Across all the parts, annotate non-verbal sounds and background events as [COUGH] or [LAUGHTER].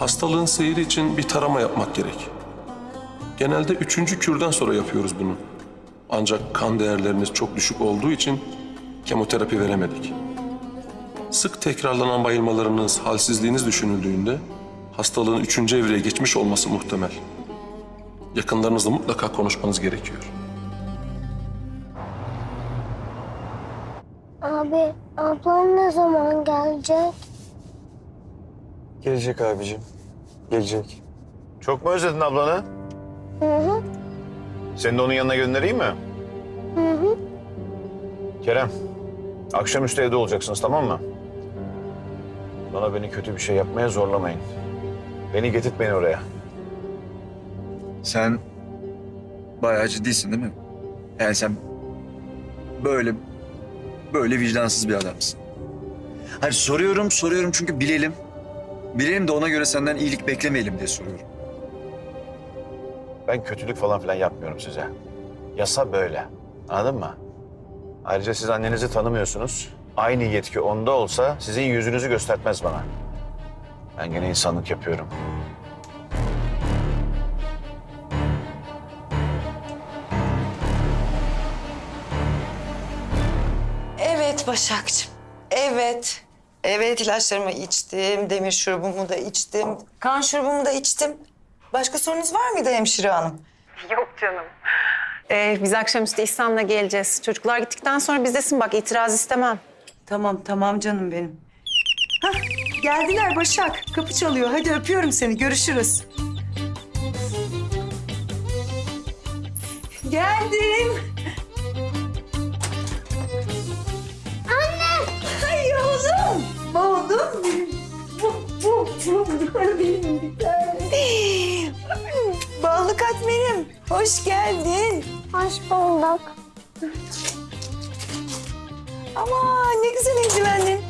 Hastalığın seyri için bir tarama yapmak gerek. Genelde üçüncü kürden sonra yapıyoruz bunu. Ancak kan değerleriniz çok düşük olduğu için kemoterapi veremedik. Sık tekrarlanan bayılmalarınız, halsizliğiniz düşünüldüğünde hastalığın üçüncü evreye geçmiş olması muhtemel. Yakınlarınızla mutlaka konuşmanız gerekiyor. Abi ablam ne zaman gelecek? Gelecek abicim. Gelecek. Çok mu özledin ablanı? Hı hı. Seni de onun yanına göndereyim mi? Hı hı. Kerem, akşamüstü evde olacaksınız tamam mı? Bana beni kötü bir şey yapmaya zorlamayın. Beni getirtmeyin oraya. Sen bayağı ciddisin değil mi? Yani sen böyle böyle vicdansız bir adamsın. Hayır soruyorum soruyorum çünkü bilelim. Bilelim de ona göre senden iyilik beklemeyelim diye soruyorum. Ben kötülük falan filan yapmıyorum size. Yasa böyle. Anladın mı? Ayrıca siz annenizi tanımıyorsunuz. Aynı yetki onda olsa sizin yüzünüzü göstermez bana. Ben gene insanlık yapıyorum. Evet Başakçığım. Evet. Evet ilaçlarımı içtim. Demir şurubumu da içtim. Kan şurubumu da içtim. Başka sorunuz var mıydı hemşire hanım? Yok canım. Ee, biz akşamüstü İhsan'la geleceğiz. Çocuklar gittikten sonra bizdesin bak itiraz istemem. Tamam tamam canım benim. Hah, geldiler Başak. Kapı çalıyor. Hadi öpüyorum seni. Görüşürüz. Geldim. Bu benim bir tane. Ballı katmerim. Hoş geldin. Hoş bulduk. Ama ne güzel eldivenli.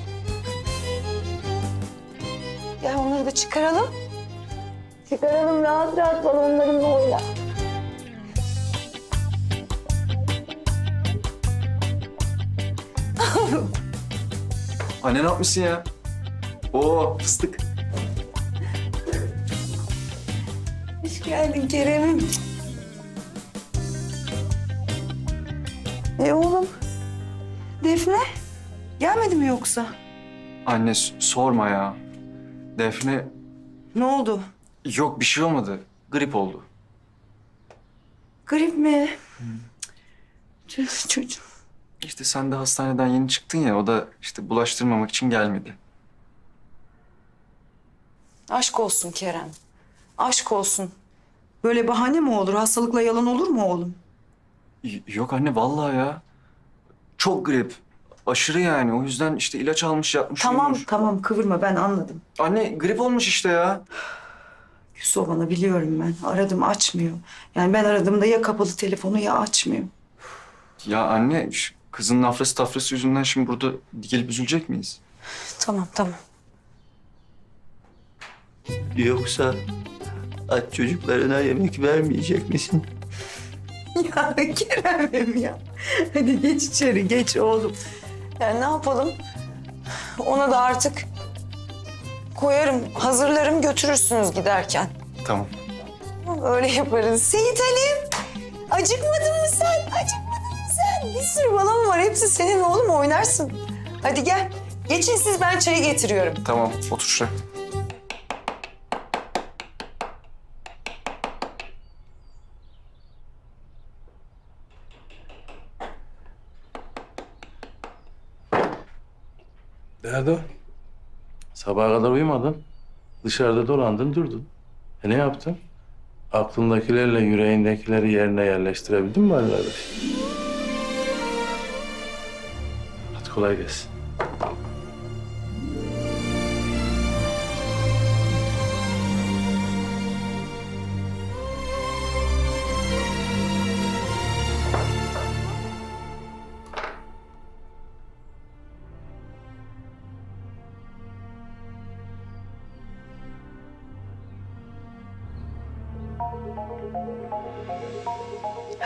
Ya onları da çıkaralım. Çıkaralım rahat rahat balonlarımla oyna. Anne ne yapmışsın ya? Oo fıstık. Geldin Kerem'im. E oğlum, Defne gelmedi mi yoksa? Anne sorma ya. Defne Ne oldu? yok bir şey olmadı. Grip oldu. Grip mi? Ç- Çocuğum. İşte sen de hastaneden yeni çıktın ya o da işte bulaştırmamak için gelmedi. Aşk olsun Kerem. Aşk olsun. Böyle bahane mi olur? Hastalıkla yalan olur mu oğlum? Y- Yok anne vallahi ya. Çok grip. Aşırı yani. O yüzden işte ilaç almış yatmış Tamam uyumuş. tamam kıvırma ben anladım. Anne grip olmuş işte ya. O bana biliyorum ben. Aradım açmıyor. Yani ben aradığımda ya kapalı telefonu ya açmıyor. Ya anne şu kızın nafrası tafrası yüzünden şimdi burada gelip üzülecek miyiz? Tamam tamam. Yoksa aç çocuklarına yemek vermeyecek misin? [LAUGHS] Ya Kerem'im ya. Hadi geç içeri geç oğlum. Yani ne yapalım? Ona da artık koyarım, hazırlarım götürürsünüz giderken. Tamam. Öyle yaparız. Seyit Ali'm, acıkmadın mı sen? Acıkmadın mı sen? Bir sürü balon var. Hepsi senin oğlum oynarsın. Hadi gel. Geçin siz ben çayı getiriyorum. Tamam otur şuraya. Nerede o? Sabaha kadar uyumadın. Dışarıda dolandın durdun. E ne yaptın? Aklındakilerle yüreğindekileri yerine yerleştirebildin mi Ali kardeş? Hadi kolay gelsin.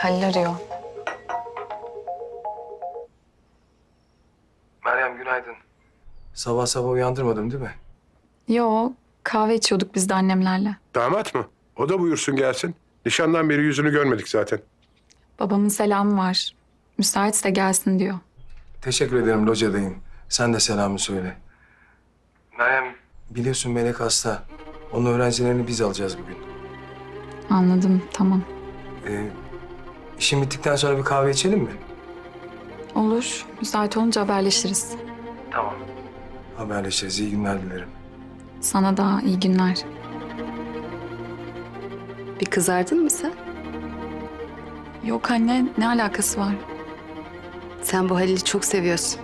Halil arıyor. Meryem günaydın. Sabah sabah uyandırmadım değil mi? Yok. Kahve içiyorduk biz de annemlerle. Damat mı? O da buyursun gelsin. Nişandan beri yüzünü görmedik zaten. Babamın selamı var. Müsaitse gelsin diyor. Teşekkür ederim locadayım. Sen de selamı söyle. Meryem biliyorsun Melek hasta. Onun öğrencilerini biz alacağız bugün. Anladım, tamam. Ee, işin bittikten sonra bir kahve içelim mi? Olur. Müsait olunca haberleşiriz. Tamam. Haberleşiriz. İyi günler dilerim. Sana da iyi günler. Bir kızardın mı sen? Yok anne, ne alakası var? Sen bu Halil'i çok seviyorsun.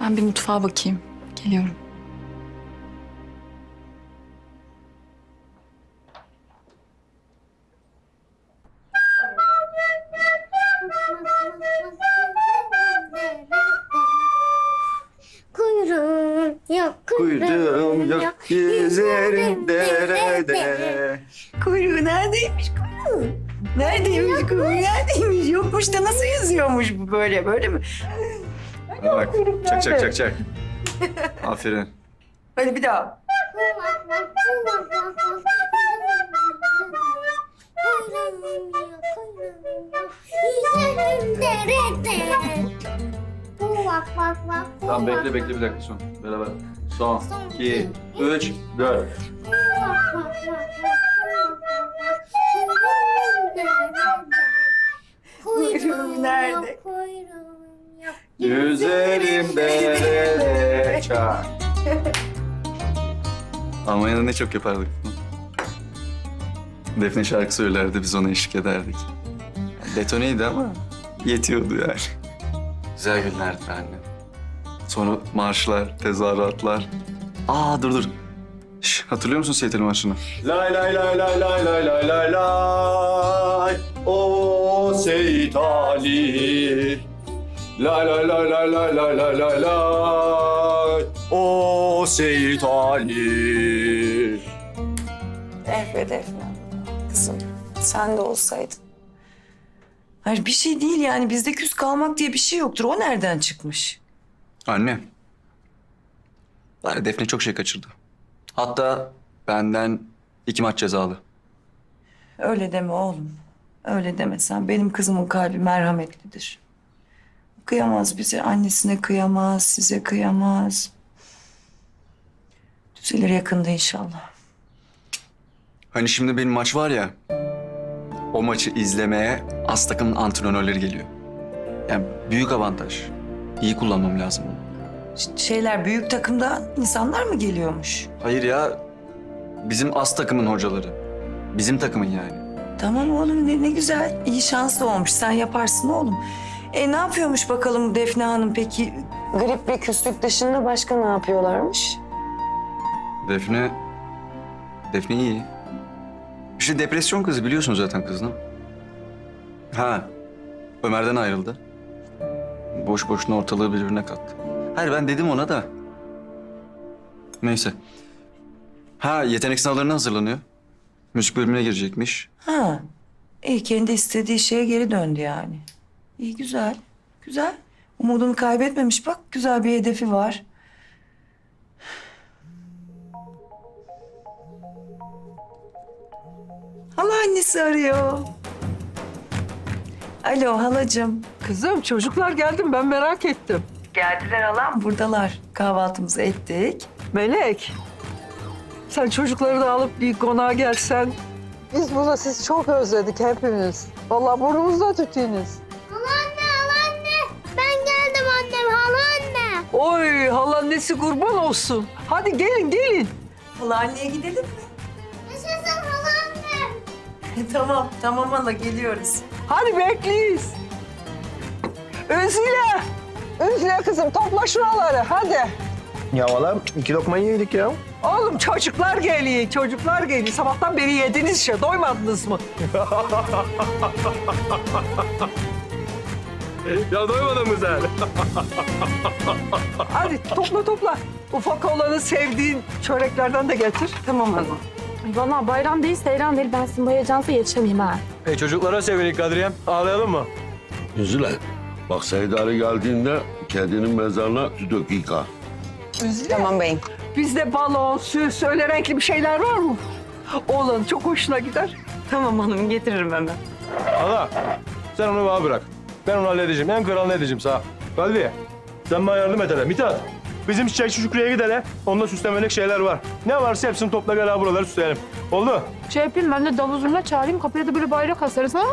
Ben bir mutfağa bakayım. Geliyorum. Yok, Kuyruğum yok yüzerim derede. Kuyruğu neredeymiş kuyruğu? Neredeymiş kuyruğu? Neredeymiş? Yokmuş da nasıl yüzüyormuş bu böyle? Böyle mi? Bak çak çak çak çak. Aferin. Hadi bir daha. Yüzerim derede. Bak bak bak. Tamam bekle bekle bir dakika son. Beraber. Son, iki, üç, dört. Kuyruğum nerede? Kuyruğum yok. Yüzerim derede çak. Almanya'da ne çok yapardık. Defne şarkı söylerdi, biz ona eşlik ederdik. Detoneydi ama yetiyordu yani. Güzel günlerdi anne. Sonra marşlar, tezahüratlar. Aa dur dur. Şş, hatırlıyor musun Seyit'in marşını? Lay lay lay lay lay lay lay lay lay. O Seyit Ali. Lay lay lay lay lay lay lay lay lay. O Seyit Ali. Eh be Defne. Kızım sen de olsaydın. Hayır bir şey değil yani bizde küs kalmak diye bir şey yoktur. O nereden çıkmış? Anne. Defne çok şey kaçırdı. Hatta benden iki maç cezalı. Öyle deme oğlum. Öyle deme sen. Benim kızımın kalbi merhametlidir. Kıyamaz bize. Annesine kıyamaz, size kıyamaz. Düzelir yakında inşallah. Hani şimdi benim maç var ya. O maçı izlemeye az takımın antrenörleri geliyor. Yani büyük avantaj. İyi kullanmam lazım. Ş- Şeyler büyük takımda insanlar mı geliyormuş? Hayır ya. Bizim az takımın hocaları. Bizim takımın yani. Tamam oğlum ne, ne güzel. İyi şanslı olmuş. Sen yaparsın oğlum. E ne yapıyormuş bakalım Defne Hanım peki? Grip ve küslük dışında başka ne yapıyorlarmış? Defne... Defne iyi. İşte depresyon kızı biliyorsun zaten kızını. Ha, Ömer'den ayrıldı. Boş boşuna ortalığı birbirine kattı. Hayır ben dedim ona da. Neyse. Ha yetenek sınavlarına hazırlanıyor. Müzik bölümüne girecekmiş. Ha. İyi kendi istediği şeye geri döndü yani. İyi güzel. Güzel. Umudunu kaybetmemiş bak. Güzel bir hedefi var. Hala annesi arıyor. Alo halacığım. Kızım çocuklar geldim ben merak ettim. Geldiler halam. Buradalar. Kahvaltımızı ettik. Melek. Sen çocukları da alıp bir konağa gelsen. Biz burada sizi çok özledik hepimiz. Vallahi burnumuzda tütüğünüz. Anne, anne. Ben geldim annem, hala anne. Oy halannesi kurban olsun. Hadi gelin gelin. Hala anneye gidelim mi? [LAUGHS] Tamam, tamam hala geliyoruz. Hadi bekleyiz. Özile. Özile kızım topla şuraları hadi. Ya valla iki lokma yedik ya. Oğlum çocuklar geliyor, çocuklar geliyor. Sabahtan beri yediniz işte, doymadınız mı? [LAUGHS] Ya doymadın mı sen? Hadi topla topla. Ufak olanı sevdiğin çöreklerden de getir. Tamam hala. Valla bayram değil, seyran değil. Ben sizin bu heyecanınıza yetişemeyeyim ha. E çocuklara sevindik Kadriyem. Ağlayalım mı? Üzüle. Bak Seyit Ali geldiğinde kedinin mezarına su dök yıka. Tamam beyim. Bizde balon, süs, öyle renkli bir şeyler var mı? Oğlan çok hoşuna gider. Tamam hanım getiririm hemen. Hala sen onu bana bırak. Ben onu halledeceğim. En kralını edeceğim sana. Kalbi sen bana yardım et hele. Mithat bizim çiçekçi Şükrü'ye gidelim. Onda süslemelik şeyler var. Ne varsa hepsini topla gel buraları süsleyelim. Oldu? Şey yapayım ben de davul zurna çağırayım kapıya da böyle bayrak asarız ha?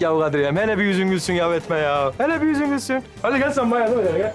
Ya Kadir'im hele bir yüzün gülsün ya etme ya. Hele bir yüzün gülsün. Hadi gel sen et hele gel.